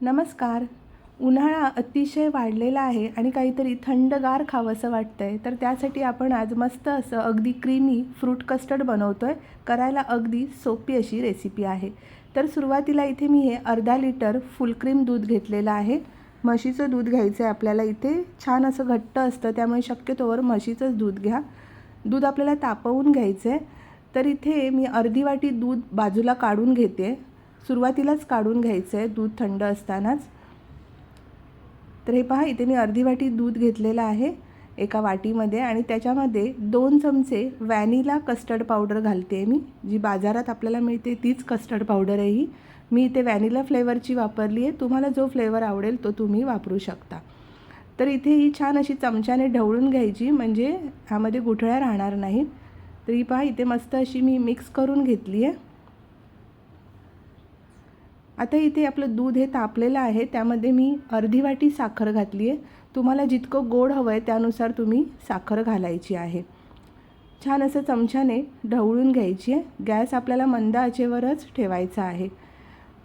नमस्कार. उन्हाळा अतिशय वाढलेला आहे आणि काहीतरी थंडगार खावंसं वाटतं आहे तर त्यासाठी आपण आज मस्त असं अगदी क्रीमी फ्रूट कस्टर्ड बनवतो आहे करायला अगदी सोपी अशी रेसिपी आहे. तर सुरुवातीला इथे मी हे अर्धा लिटर फुलक्रीम दूध घेतलेलं आहे. म्हशीचं दूध घ्यायचं आहे आपल्याला इथे. छान असं घट्ट असतं त्यामुळे शक्यतोवर म्हशीचंच दूध घ्या. दूध आपल्याला तापवून घ्यायचं आहे तर इथे मी अर्धी वाटी दूध बाजूला काढून घेते. सुरुवातीलाच काढून घ्यायचं आहे दूध थंड असतानाच. तर हे पहा इथे मी अर्धी वाटी दूध घेतलेलं आहे एका वाटीमध्ये आणि त्याच्यामध्ये दोन चमचे व्हॅनिला कस्टर्ड पावडर घालते मी जी बाजारात आपल्याला मिळते तीच कस्टर्ड पावडर आहे ही. मी इथे व्हॅनिला फ्लेवरची वापरली आहे तुम्हाला जो फ्लेवर आवडेल तो तुम्ही वापरू शकता. तर इथे ही छान अशी चमच्याने ढवळून घ्यायची म्हणजे ह्यामध्ये गुठळ्या राहणार नाहीत. तर ही पहा इथे मस्त अशी मी मिक्स करून घेतली आहे. आता इथे आपलं दूध हे तापलेलं आहे त्यामध्ये मी अर्धी वाटी साखर घातली आहे तुम्हाला जितकं गोड हवं आहे त्यानुसार तुम्ही साखर घालायची आहे. छान असं चमच्याने ढवळून घ्यायची आहे गॅस आपल्याला मंद आचेवरच ठेवायचा आहे.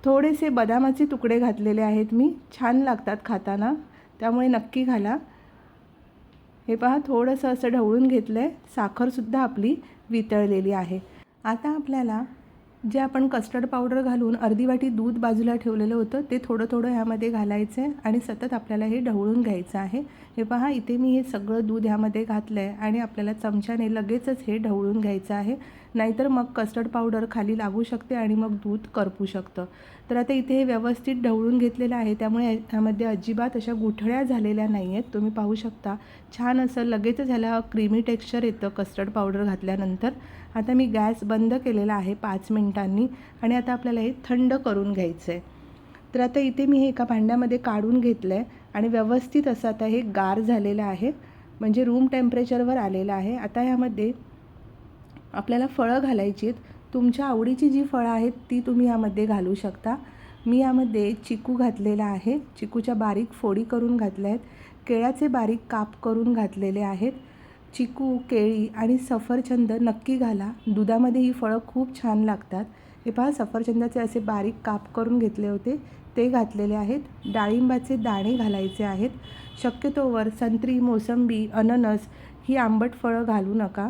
थोडेसे बदामाचे तुकडे घातलेले आहेत मी. छान लागतात खाताना. त्यामुळे नक्की घाला. हे पहा थोडंसं असं ढवळून घेतलं आहे साखरसुद्धा आपली वितळलेली आहे. आता आपल्याला जे आपण कस्टर्ड पावडर घालून अर्धी वाटी दूध बाजूला ठेवलेलं होतं ते थोडं थोडं ह्यामध्ये घालायचं आहे आणि सतत आपल्याला हे ढवळून घ्यायचं आहे. हे पहा इथे मी हे सगळं दूध ह्यामध्ये घातलं आहे आणि आपल्याला चमच्याने लगेचच हे ढवळून घ्यायचं आहे. नाहीतर मग कस्टर्ड पावडर खाली लागू शकते आणि मग दूध करपू शकतं. तर आता इथे हे व्यवस्थित ढवळून घेतलेलं आहे त्यामुळे ह्यामध्ये अजिबात अशा गुठळ्या झालेल्या नाही आहेत. तुम्ही पाहू शकता छान असं लगेचच ह्याला क्रीमी टेक्स्चर येतं कस्टर्ड पावडर घातल्यानंतर. आता मी गॅस बंद केलेला आहे पाच मिनटांनी आणि आता आपल्याला हे थंड करून घ्यायचं आहे तर आता इथे मी हे एका भांड्यामध्ये काढून घेतलं आहे आणि व्यवस्थित असं आता हे गार झालेलं आहे. म्हणजे रूम टेम्परेचरवर आलेलं आहे. आता ह्यामध्ये आपल्याला फळं घालायची आहेत. तुमच्या आवडीची जी फळं आहेत ती तुम्ही यामध्ये घालू शकता. मी यामध्ये चिकू घातलेला आहे. चिकूच्या बारीक फोडी करून घातल्या आहेत. केळ्याचे बारीक काप करून घातलेले आहेत. चिकू केळी आणि सफरचंद नक्की घाला. दुधामध्ये ही फळं खूप छान लागतात. हे पहा सफरचंदाचे असे बारीक काप करून घेतले होते. ते घातलेले आहेत. डाळिंबाचे दाणे घालायचे आहेत. शक्यतोवर संत्री मोसंबी अननस ही आंबट फळं घालू नका.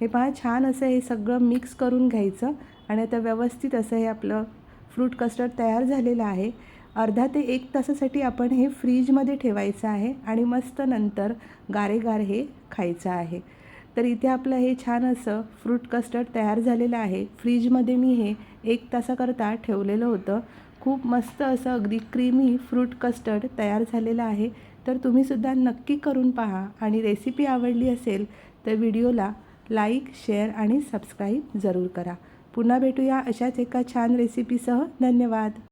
हे पहा छान असं हे सगळं मिक्स करून घ्यायचं आणि आता व्यवस्थित असं हे आपलं फ्रूट कस्टर्ड तयार झालेलं आहे. अर्धा ते एक तासासाठी आपण हे फ्रीजमध्ये ठेवायचं आहे आणि मस्त नंतर गारेगार हे खायचं आहे. तर इथे आपलं हे छान असं फ्रूट कस्टर्ड तयार झालेलं आहे. फ्रीजमध्ये मी हे एक तासाकरता ठेवलेलं होतं. खूप मस्त असं अगदी क्रीमी फ्रूट कस्टर्ड तयार झालेलं आहे. तर तुम्हीसुद्धा नक्की करून पहा आणि रेसिपी आवडली असेल तर व्हिडिओला लाईक शेअर आणि सबस्क्राईब जरूर करा. पुन्हा भेटूया अशाच एका छान रेसिपीसह. धन्यवाद.